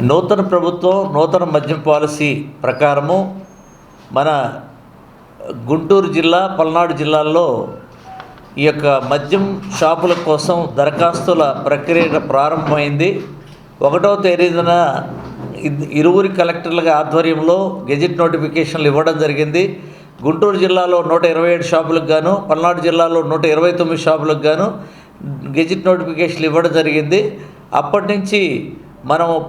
నూతన ప్రభుత్వం నూతన మద్యం పాలసీ ప్రకారము మన గుంటూరు జిల్లా పల్నాడు జిల్లాల్లో ఈ యొక్క మద్యం షాపుల కోసం దరఖాస్తుల ప్రక్రియ ప్రారంభమైంది. ఒకటో తేదీన ఇరువురి కలెక్టర్ల ఆధ్వర్యంలో గెజిట్ నోటిఫికేషన్లు ఇవ్వడం జరిగింది. గుంటూరు జిల్లాలో నూట ఇరవై ఏడు షాపులకు గాను పల్నాడు జిల్లాలో నూట ఇరవై తొమ్మిది షాపులకు గాను గెజిట్ నోటిఫికేషన్లు ఇవ్వడం జరిగింది. అప్పటి నుంచి మనం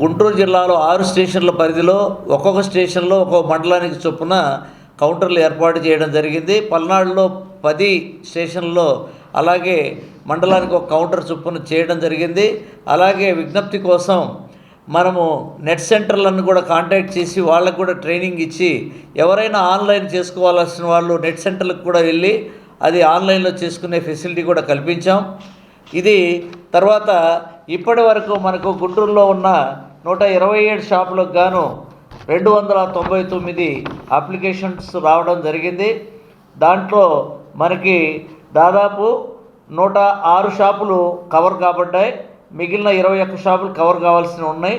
గుంటూరు జిల్లాలో ఆరు స్టేషన్ల పరిధిలో ఒక్కొక్క స్టేషన్లో ఒక్కొక్క మండలానికి చొప్పున కౌంటర్లు ఏర్పాటు చేయడం జరిగింది. పల్నాడులో పది స్టేషన్లో అలాగే మండలానికి ఒక కౌంటర్ చొప్పున చేయడం జరిగింది. అలాగే విజ్ఞప్తి కోసం మనము నెట్ సెంటర్లను కూడా కాంటాక్ట్ చేసి వాళ్ళకు కూడా ట్రైనింగ్ ఇచ్చి ఎవరైనా ఆన్లైన్ చేసుకోవాల్సిన వాళ్ళు నెట్ సెంటర్లకు కూడా వెళ్ళి అది ఆన్లైన్లో చేసుకునే ఫెసిలిటీ కూడా కల్పించాం. ఇది తర్వాత ఇప్పటి వరకు మనకు గుంటూరులో ఉన్న నూట ఇరవై ఏడు షాపులకు గాను రెండు వందల తొంభై తొమ్మిది అప్లికేషన్స్ రావడం జరిగింది. దాంట్లో మనకి దాదాపు నూట ఆరు షాపులు కవర్ కాబడ్డాయి. మిగిలిన ఇరవై ఒక్క షాపులు కవర్ కావాల్సి ఉన్నాయి.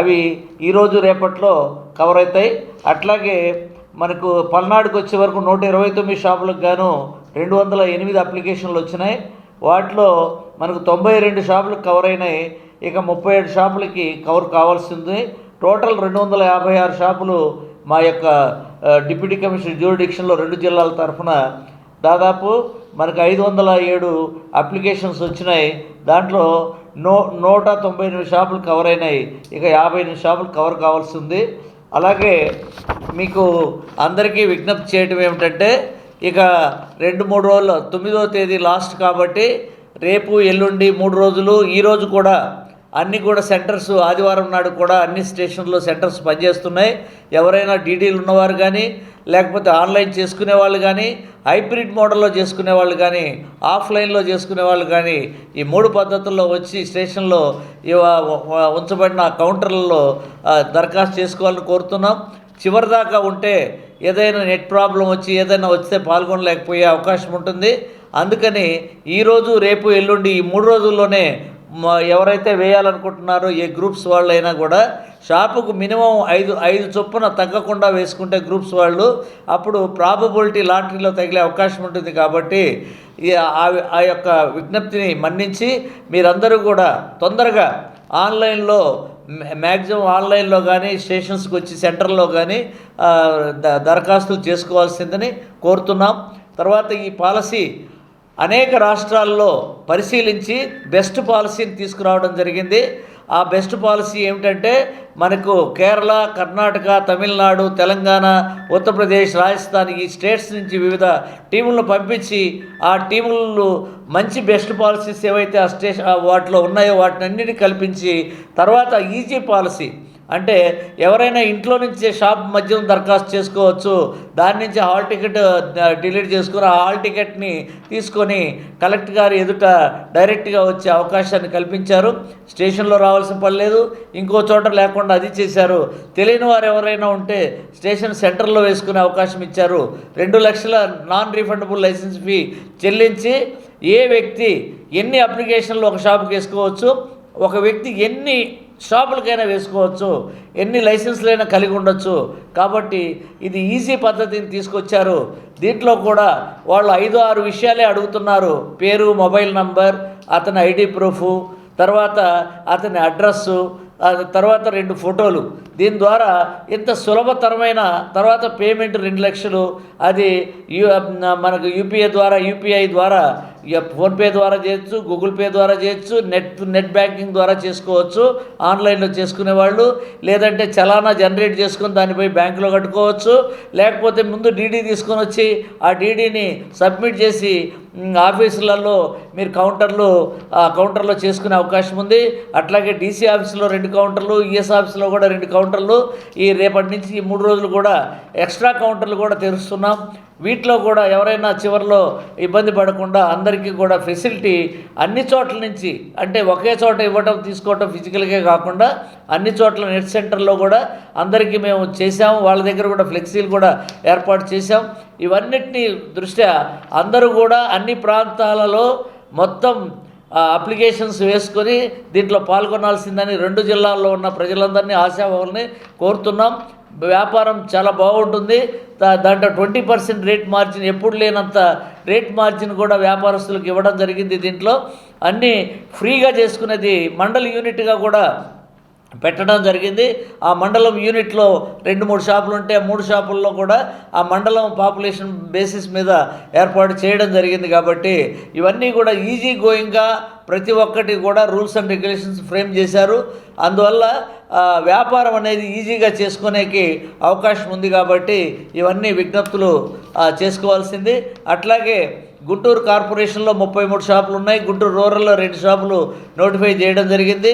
అవి ఈరోజు రేపట్లో కవర్ అవుతాయి. అట్లాగే మనకు పల్నాడుకు వచ్చే వరకు నూట ఇరవై తొమ్మిది షాపులకు గాను రెండు వందల ఎనిమిది అప్లికేషన్లు వచ్చినాయి. వాటిలో మనకు తొంభై రెండు షాపులు కవర్ అయినాయి. ఇక ముప్పై ఏడు షాపులకి కవర్ కావాల్సింది. టోటల్ రెండు వందల యాభై ఆరు షాపులు మా యొక్క డిప్యూటీ కమిషనర్ జ్యూరిడిక్షన్లో రెండు జిల్లాల తరఫున దాదాపు మనకు ఐదు వందల ఏడు అప్లికేషన్స్ వచ్చినాయి. దాంట్లో నూ నూట తొంభై ఎనిమిది షాపులు కవర్ అయినాయి. ఇక యాభై ఎనిమిది షాపులు కవర్ కావాల్సి ఉంది అలాగే మీకు అందరికీ విజ్ఞప్తి చేయడం ఏమిటంటే ఇక రెండు మూడు రోజులు తొమ్మిదవ తేదీ లాస్ట్ కాబట్టి రేపు ఎల్లుండి మూడు రోజులు ఈరోజు కూడా అన్ని కూడా సెంటర్స్ ఆదివారం నాడు కూడా అన్ని స్టేషన్లో సెంటర్స్ పనిచేస్తున్నాయి. ఎవరైనా డీడీలు ఉన్నవారు కానీ లేకపోతే ఆన్లైన్ చేసుకునే వాళ్ళు కానీ హైబ్రిడ్ మోడల్లో చేసుకునే వాళ్ళు కానీ ఆఫ్లైన్లో చేసుకునే వాళ్ళు కానీ ఈ మూడు పద్ధతుల్లో వచ్చి స్టేషన్లో ఉంచబడిన కౌంటర్లలో దరఖాస్తు చేసుకోవాలని కోరుతున్నాం. చివరిదాకా ఉంటే ఏదైనా నెట్ ప్రాబ్లం వచ్చి ఏదైనా వస్తే పాల్గొనలేకపోయే అవకాశం ఉంటుంది. అందుకని ఈరోజు రేపు ఎల్లుండి ఈ మూడు రోజుల్లోనే ఎవరైతే వేయాలనుకుంటున్నారో ఏ గ్రూప్స్ వాళ్ళైనా కూడా షాపుకు మినిమం ఐదు ఐదు చొప్పున తగ్గకుండా వేసుకుంటే గ్రూప్స్ వాళ్ళు అప్పుడు ప్రాబబిలిటీ లాటరీలో తగిలే అవకాశం ఉంటుంది కాబట్టి ఆ- ఆ యొక్క విజ్ఞప్తిని మన్నించి మీరందరూ కూడా తొందరగా ఆన్లైన్లో మ్యాక్సిమం ఆన్లైన్లో కానీ స్టేషన్స్కి వచ్చి సెంటర్లో కానీ ద- దరఖాస్తులు చేసుకోవాల్సిందని కోరుతున్నాం. తర్వాత ఈ పాలసీ అనేక రాష్ట్రాల్లో పరిశీలించి బెస్ట్ పాలసీని తీసుకురావడం జరిగింది. ఆ బెస్ట్ పాలసీ ఏమిటంటే మనకు కేరళ కర్ణాటక తమిళనాడు తెలంగాణ ఉత్తరప్రదేశ్ రాజస్థాన్ ఈ స్టేట్స్ నుంచి వివిధ టీములను పంపించి ఆ టీములు మంచి బెస్ట్ పాలసీస్ ఏవైతే ఆ స్టేషన్ వాటిలో ఉన్నాయో వాటిని అన్నిటినీ కల్పించి తర్వాత ఈజీ పాలసీ అంటే ఎవరైనా ఇంట్లో నుంచి షాప్ మధ్యలో దరఖాస్తు చేసుకోవచ్చు. దాని నుంచి హాల్ టికెట్ డిలీట్ చేసుకుని ఆ హాల్ టికెట్ని తీసుకొని కలెక్టర్ గారి ఎదుట డైరెక్ట్గా వచ్చే అవకాశాన్ని కల్పించారు. స్టేషన్లో రావాల్సిన పని లేదు. ఇంకో చోట లేకుండా అది చేశారు. తెలియని వారు ఎవరైనా ఉంటే స్టేషన్ సెంటర్లో వేసుకునే అవకాశం ఇచ్చారు. రెండు లక్షల నాన్ రీఫండబుల్ లైసెన్స్ ఫీ చెల్లించి ఏ వ్యక్తి ఎన్ని అప్లికేషన్లు ఒక షాప్కి వేసుకోవచ్చు ఒక వ్యక్తి ఎన్ని షాపులకైనా వేసుకోవచ్చు. ఎన్ని లైసెన్స్లైనా కలిగి ఉండొచ్చు. కాబట్టి ఇది ఈజీ పద్ధతిని తీసుకొచ్చారు. దీంట్లో కూడా వాళ్ళు ఐదు ఆరు విషయాలే అడుగుతున్నారు. పేరు మొబైల్ నంబర్ అతని ఐడి ప్రూఫు తర్వాత అతని అడ్రస్సు తర్వాత రెండు ఫోటోలు. దీని ద్వారా ఇంత సులభతరమైన తర్వాత పేమెంట్ రెండు లక్షలు అది యు మనకు యూపీఐ ద్వారా యూపీఐ ద్వారా ఇక ఫోన్పే ద్వారా చేయొచ్చు గూగుల్ పే ద్వారా చేయొచ్చు నెట్ నెట్ బ్యాంకింగ్ ద్వారా చేసుకోవచ్చు ఆన్లైన్లో చేసుకునే వాళ్ళు లేదంటే చలానా జనరేట్ చేసుకొని దానిపై బ్యాంకులో కట్టుకోవచ్చు లేకపోతే ముందు డీడీ తీసుకొని వచ్చి ఆ డీడీని సబ్మిట్ చేసి ఆఫీసులలో మీరు కౌంటర్లు ఆ కౌంటర్లో చేసుకునే అవకాశం ఉంది. అట్లాగే డీసీ ఆఫీసులో రెండు కౌంటర్లు ఈఎస్ ఆఫీసులో కూడా రెండు కౌంటర్లు. ఈ రేపటి నుంచి ఈ మూడు రోజులు కూడా ఎక్స్ట్రా కౌంటర్లు కూడా తెరుస్తున్నాం. వీటిలో కూడా ఎవరైనా చివరిలో ఇబ్బంది పడకుండా అందరికీ కూడా ఫెసిలిటీ అన్ని చోట్ల నుంచి అంటే ఒకే చోట ఇవ్వటం తీసుకోవటం ఫిజికల్గా కాకుండా అన్ని చోట్ల నెట్ సెంటర్లో కూడా అందరికీ మేము చేసాము వాళ్ళ దగ్గర కూడా ఫ్లెక్సీలు కూడా ఏర్పాటు చేసాం ఇవన్నిటినీ దృష్ట్యా అందరూ కూడా అన్ని ప్రాంతాలలో మొత్తం అప్లికేషన్స్ వేసుకొని దీంట్లో పాల్గొనాల్సిందని రెండు జిల్లాల్లో ఉన్న ప్రజలందరినీ ఆశాభావుల్ని కోరుతున్నాం. వ్యాపారం చాలా బాగుంటుంది. దా- దాంట్లో ట్వంటీ పర్సెంట్ రేట్ మార్జిన్ ఎప్పుడు లేనంత రేట్ మార్జిన్ కూడా వ్యాపారస్తులకు ఇవ్వడం జరిగింది దీంట్లో. అన్నీ ఫ్రీగా చేసుకునేది మండల్ యూనిట్గా కూడా పెట్టడం జరిగింది. ఆ మండలం యూనిట్లో రెండు మూడు షాపులు ఉంటే ఆ మూడు షాపుల్లో కూడా ఆ మండలం పాపులేషన్ బేసిస్ మీద ఏర్పాటు చేయడం జరిగింది కాబట్టి ఇవన్నీ కూడా ఈజీ గోయింగ్గా ప్రతి ఒక్కటి కూడా రూల్స్ అండ్ రెగ్యులేషన్స్ ఫ్రేమ్ చేశారు. అందువల్ల వ్యాపారం అనేది ఈజీగా చేసుకునేకి అవకాశం ఉంది కాబట్టి ఇవన్నీ విజ్ఞప్తులు చేసుకోవాల్సింది. అట్లాగే గుంటూరు కార్పొరేషన్లో ముప్పై మూడు షాపులు ఉన్నాయి. గుంటూరు రూరల్లో రెండు షాపులు నోటిఫై చేయడం జరిగింది.